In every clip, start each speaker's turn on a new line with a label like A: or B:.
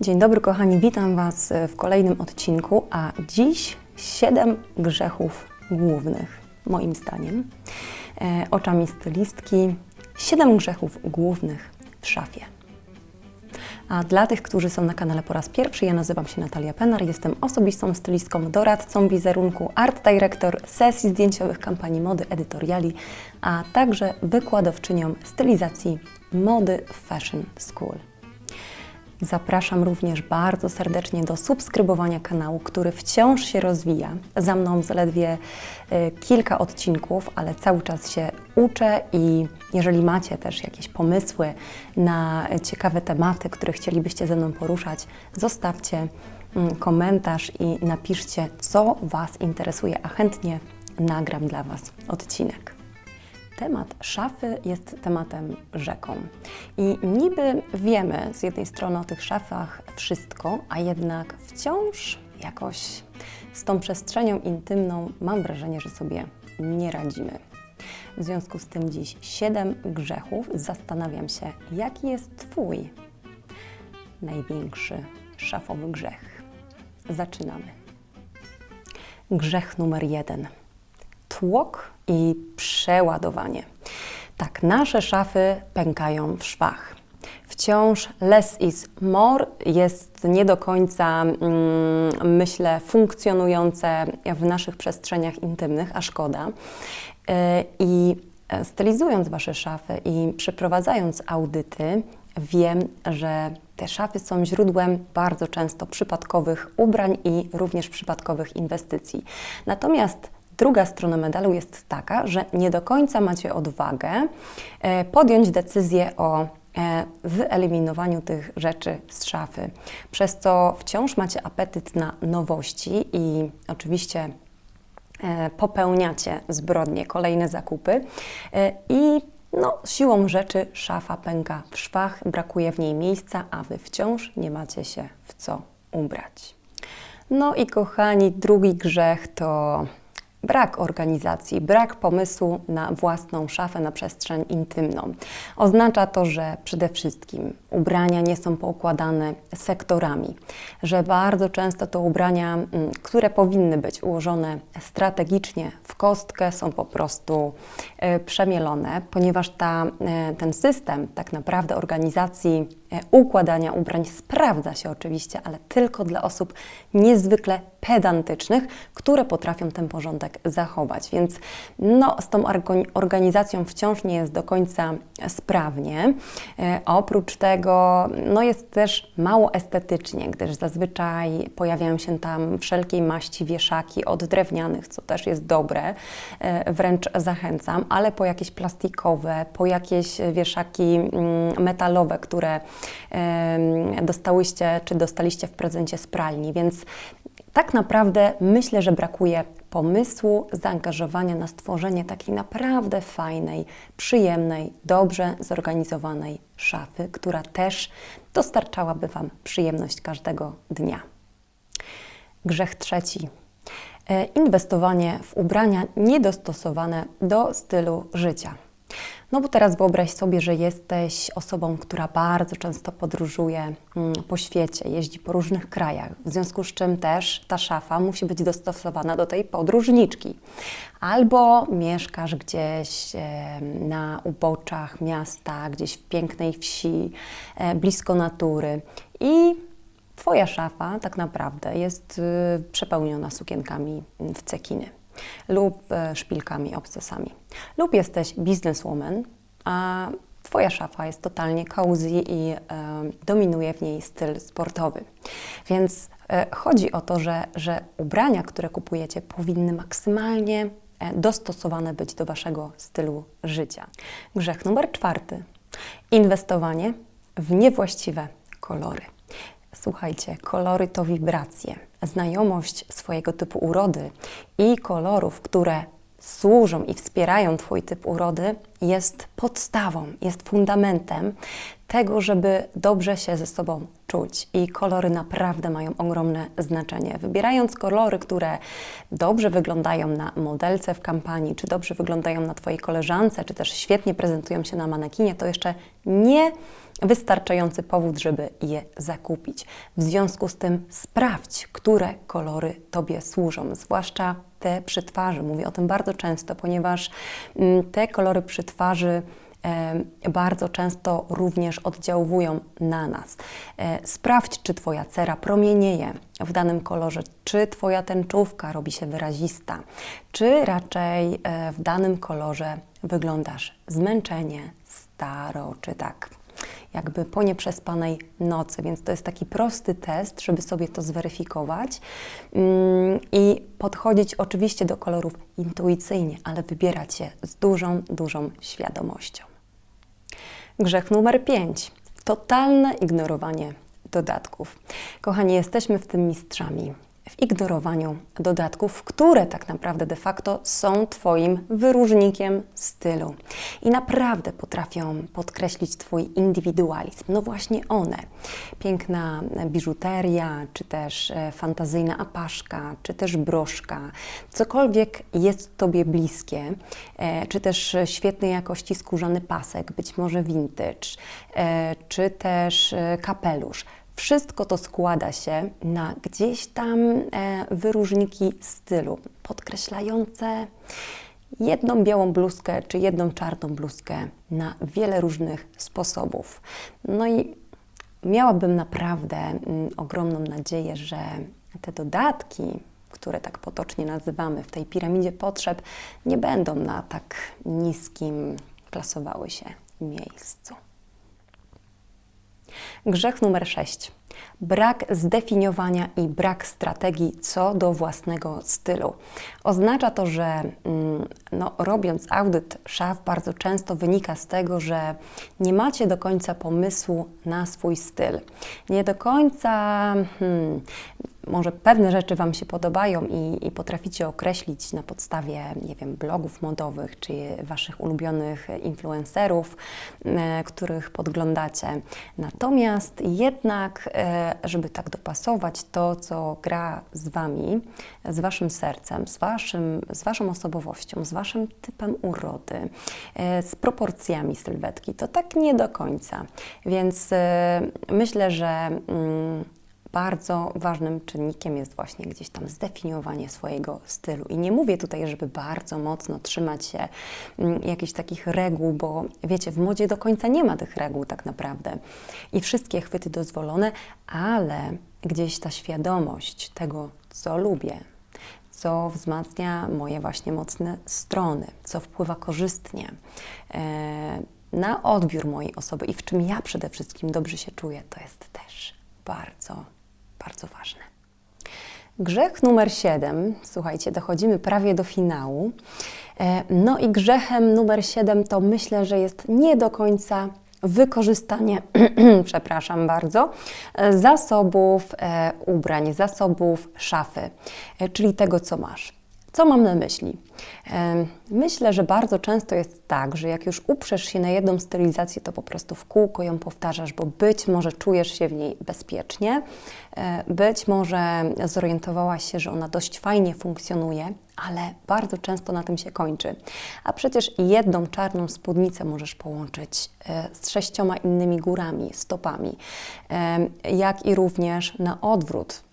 A: Dzień dobry, kochani, witam Was w kolejnym odcinku, a dziś siedem grzechów głównych, moim zdaniem, e, oczami stylistki. Siedem grzechów głównych w szafie. A dla tych, którzy są na kanale po raz pierwszy, ja nazywam się Natalia Penar, jestem osobistą stylistką, doradcą wizerunku, art director sesji zdjęciowych, kampanii mody, edytoriali, a także wykładowczynią stylizacji mody Fashion School. Zapraszam również bardzo serdecznie do subskrybowania kanału, który wciąż się rozwija. Za mną zaledwie y, kilka odcinków, ale cały czas się uczę i jeżeli macie też jakieś pomysły na ciekawe tematy, które chcielibyście ze mną poruszać, zostawcie mm, komentarz i napiszcie, co Was interesuje, a chętnie nagram dla Was odcinek. Temat szafy jest tematem rzeką. I niby wiemy z jednej strony o tych szafach wszystko, a jednak wciąż jakoś z tą przestrzenią intymną mam wrażenie, że sobie nie radzimy. W związku z tym dziś siedem grzechów. Zastanawiam się, jaki jest Twój największy szafowy grzech. Zaczynamy. Grzech numer jeden. Tłok i przeładowanie. Tak, nasze szafy pękają w szwach. Wciąż less is more jest nie do końca, mm, myślę, funkcjonujące w naszych przestrzeniach intymnych, a szkoda. Yy, I stylizując Wasze szafy i przeprowadzając audyty, wiem, że te szafy są źródłem bardzo często przypadkowych ubrań i również przypadkowych inwestycji. Natomiast Druga strona medalu jest taka, że nie do końca macie odwagę e, podjąć decyzję o e, wyeliminowaniu tych rzeczy z szafy, przez co wciąż macie apetyt na nowości i oczywiście e, popełniacie zbrodnie, kolejne zakupy i no, siłą rzeczy szafa pęka w szwach, brakuje w niej miejsca, a Wy wciąż nie macie się w co ubrać. No i kochani, drugi grzech to Brak organizacji, brak pomysłu na własną szafę, na przestrzeń intymną. Oznacza to, że przede wszystkim ubrania nie są poukładane sektorami, że bardzo często to ubrania, mm, które powinny być ułożone strategicznie w kostkę, są po prostu e, przemielone, ponieważ ta, e, ten system tak naprawdę organizacji e, układania ubrań sprawdza się oczywiście, ale tylko dla osób niezwykle pedantycznych, które potrafią ten porządek zachować. Więc no, z tą organizacją wciąż nie jest do końca sprawnie. E, oprócz tego no, jest też mało estetycznie, gdyż zazwyczaj pojawiają się tam wszelkiej maści wieszaki od drewnianych, co też jest dobre, e, wręcz zachęcam, ale po jakieś plastikowe, po jakieś wieszaki mm, metalowe, które dostałyście czy dostaliście w prezencie z pralni, więc tak naprawdę myślę, że brakuje pomysłu, zaangażowania na stworzenie takiej naprawdę fajnej, przyjemnej, dobrze zorganizowanej szafy, która też dostarczałaby Wam przyjemność każdego dnia. Grzech trzeci. E, inwestowanie w ubrania niedostosowane do stylu życia. No bo teraz wyobraź sobie, że jesteś osobą, która bardzo często podróżuje mm, po świecie, jeździ po różnych krajach, w związku z czym też ta szafa musi być dostosowana do tej podróżniczki. Albo mieszkasz gdzieś na uboczach miasta, gdzieś w pięknej wsi, e, blisko natury. I Twoja szafa tak naprawdę jest y, przepełniona sukienkami w cekiny lub e, szpilkami, obcasami. Lub jesteś bizneswoman, a Twoja szafa jest totalnie cozy i e, dominuje w niej styl sportowy. Więc e, chodzi o to, że, że ubrania, które kupujecie, powinny maksymalnie e, dostosowane być do Waszego stylu życia. Grzech numer czwarty. Inwestowanie w niewłaściwe kolory. Słuchajcie, kolory to wibracje. Znajomość swojego typu urody i kolorów, które służą i wspierają Twój typ urody, jest podstawą, jest fundamentem tego, żeby dobrze się ze sobą czuć. I kolory naprawdę mają ogromne znaczenie. Wybierając kolory, które dobrze wyglądają na modelce w kampanii, czy dobrze wyglądają na Twojej koleżance, czy też świetnie prezentują się na manekinie, to jeszcze nie wystarczający powód, żeby je zakupić. W związku z tym sprawdź, które kolory Tobie służą, zwłaszcza te przy twarzy. Mówię o tym bardzo często, ponieważ mm, te kolory przy twarzy bardzo często również oddziałują na nas. E, Sprawdź, czy Twoja cera promienieje w danym kolorze, czy Twoja tęczówka robi się wyrazista, czy raczej e, w danym kolorze wyglądasz zmęczenie, staro, czy tak jakby po nieprzespanej nocy, więc to jest taki prosty test, żeby sobie to zweryfikować mm, i podchodzić oczywiście do kolorów intuicyjnie, ale wybierać je z dużą, dużą świadomością. Grzech numer 5. Totalne ignorowanie dodatków. Kochani, jesteśmy w tym mistrzami w ignorowaniu dodatków, które tak naprawdę de facto są Twoim wyróżnikiem stylu i naprawdę potrafią podkreślić Twój indywidualizm. No właśnie one. Piękna biżuteria, czy też e, fantazyjna apaszka, czy też broszka, cokolwiek jest Tobie bliskie, e, czy też świetnej jakości skórzany pasek, być może vintage, e, czy też kapelusz wszystko to składa się na gdzieś tam e, wyróżniki stylu, podkreślające jedną białą bluzkę czy jedną czarną bluzkę na wiele różnych sposobów. No i miałabym naprawdę mm, ogromną nadzieję, że te dodatki, które tak potocznie nazywamy w tej piramidzie potrzeb, nie będą na tak niskim plasowały się miejscu. Grzech numer 6. Brak zdefiniowania i brak strategii co do własnego stylu. Oznacza to, że mm, no, robiąc audyt szaf, bardzo często wynika z tego, że nie macie do końca pomysłu na swój styl. Nie do końca hmm, może pewne rzeczy Wam się podobają i, i, potraficie określić na podstawie, nie wiem, blogów modowych czy Waszych ulubionych influencerów, e, których podglądacie. Natomiast jednak, e, żeby tak dopasować to, co gra z Wami, z Waszym sercem, z, waszym, z Waszą osobowością, z Waszym typem urody, e, z proporcjami sylwetki, to tak nie do końca. Więc myślę, że mm, bardzo ważnym czynnikiem jest właśnie gdzieś tam zdefiniowanie swojego stylu. I nie mówię tutaj, żeby bardzo mocno trzymać się mm, jakichś takich reguł, bo wiecie, w modzie do końca nie ma tych reguł tak naprawdę. I wszystkie chwyty dozwolone, ale gdzieś ta świadomość tego, co lubię, co wzmacnia moje właśnie mocne strony, co wpływa korzystnie e, na odbiór mojej osoby i w czym ja przede wszystkim dobrze się czuję, to jest też bardzo bardzo ważne. Grzech numer 7, słuchajcie, dochodzimy prawie do finału. E, no i grzechem numer 7 to myślę, że jest nie do końca wykorzystanie, przepraszam bardzo, e, zasobów e, ubrań, zasobów szafy, czyli tego, co masz. Co mam na myśli? Myślę, że bardzo często jest tak, że jak już uprzesz się na jedną stylizację, to po prostu w kółko ją powtarzasz, bo być może czujesz się w niej bezpiecznie, e, być może zorientowałaś się, że ona dość fajnie funkcjonuje, ale bardzo często na tym się kończy. A przecież jedną czarną spódnicę możesz połączyć e, z sześcioma innymi górami, stopami, jak i również na odwrót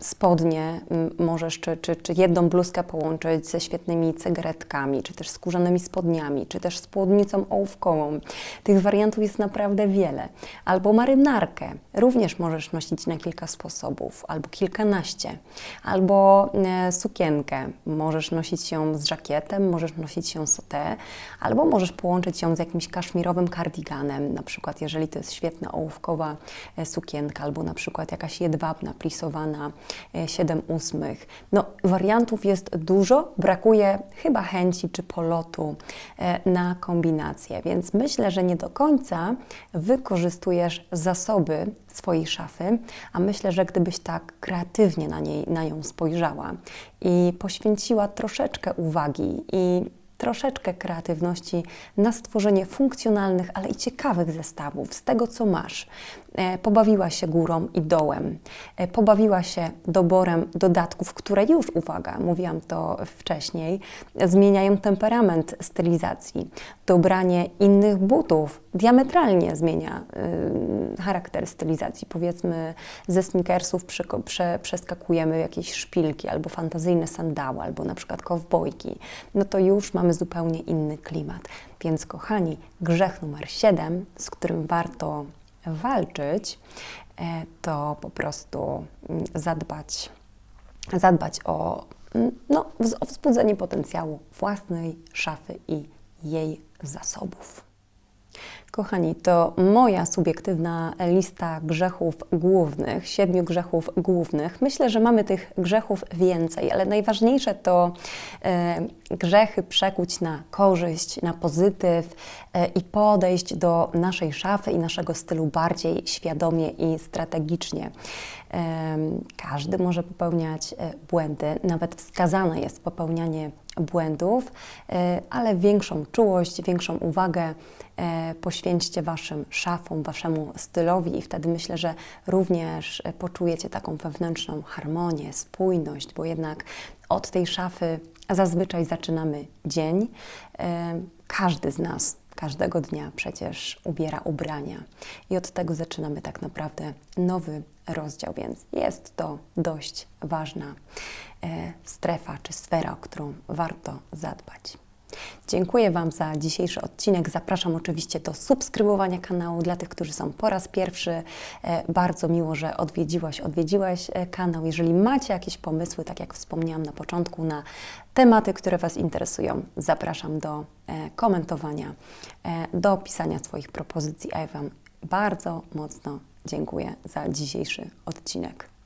A: spodnie mm, możesz, czy, czy, czy jedną bluzkę połączyć ze świetnymi cygaretkami, czy też skórzanymi spodniami, czy też spódnicą ołówkową. Tych wariantów jest naprawdę wiele. Albo marynarkę również możesz nosić na kilka sposobów, albo kilkanaście. Albo e, sukienkę możesz nosić ją z żakietem, możesz nosić ją sotę, albo możesz połączyć ją z jakimś kaszmirowym kardiganem, na przykład jeżeli to jest świetna ołówkowa e, sukienka, albo na przykład jakaś jedwabna, plisowa na e, 7 ósmych. No, wariantów jest dużo, brakuje chyba chęci czy polotu e, na kombinację, więc myślę, że nie do końca wykorzystujesz zasoby swojej szafy, a myślę, że gdybyś tak kreatywnie na, niej, na nią spojrzała i poświęciła troszeczkę uwagi i troszeczkę kreatywności na stworzenie funkcjonalnych, ale i ciekawych zestawów z tego, co masz. E, Pobawiła się górą i dołem, e, pobawiła się doborem dodatków, które już, uwaga, mówiłam to wcześniej, zmieniają temperament stylizacji. Dobranie innych butów diametralnie zmienia y, charakter stylizacji. Powiedzmy, ze sneakersów prze, przeskakujemy jakieś szpilki albo fantazyjne sandały, albo na przykład kowbojki. No to już mamy zupełnie inny klimat. Więc kochani, grzech numer 7, z którym warto walczyć, e, to po prostu mm, zadbać, zadbać o, mm, no, o wzbudzenie potencjału własnej szafy i jej zasobów. Kochani, to moja subiektywna lista grzechów głównych, siedmiu grzechów głównych. Myślę, że mamy tych grzechów więcej, ale najważniejsze to e, grzechy przekuć na korzyść, na pozytyw e, i podejść do naszej szafy i naszego stylu bardziej świadomie i strategicznie. Em, Każdy może popełniać e, błędy, nawet wskazane jest popełnianie błędów, e, ale większą czułość, większą uwagę e, poświęćcie Waszym szafom, Waszemu stylowi i wtedy myślę, że również e, poczujecie taką wewnętrzną harmonię, spójność, bo jednak od tej szafy zazwyczaj zaczynamy dzień. E, Każdy z nas każdego dnia przecież ubiera ubrania i od tego zaczynamy tak naprawdę nowy rozdział, więc jest to dość ważna e, strefa czy sfera, o którą warto zadbać. Dziękuję Wam za dzisiejszy odcinek. Zapraszam oczywiście do subskrybowania kanału dla tych, którzy są po raz pierwszy. E, Bardzo miło, że odwiedziłaś, odwiedziłeś e, kanał. Jeżeli macie jakieś pomysły, tak jak wspomniałam na początku, na tematy, które Was interesują, zapraszam do e, komentowania, do pisania swoich propozycji, a ja Wam bardzo mocno dziękuję za dzisiejszy odcinek.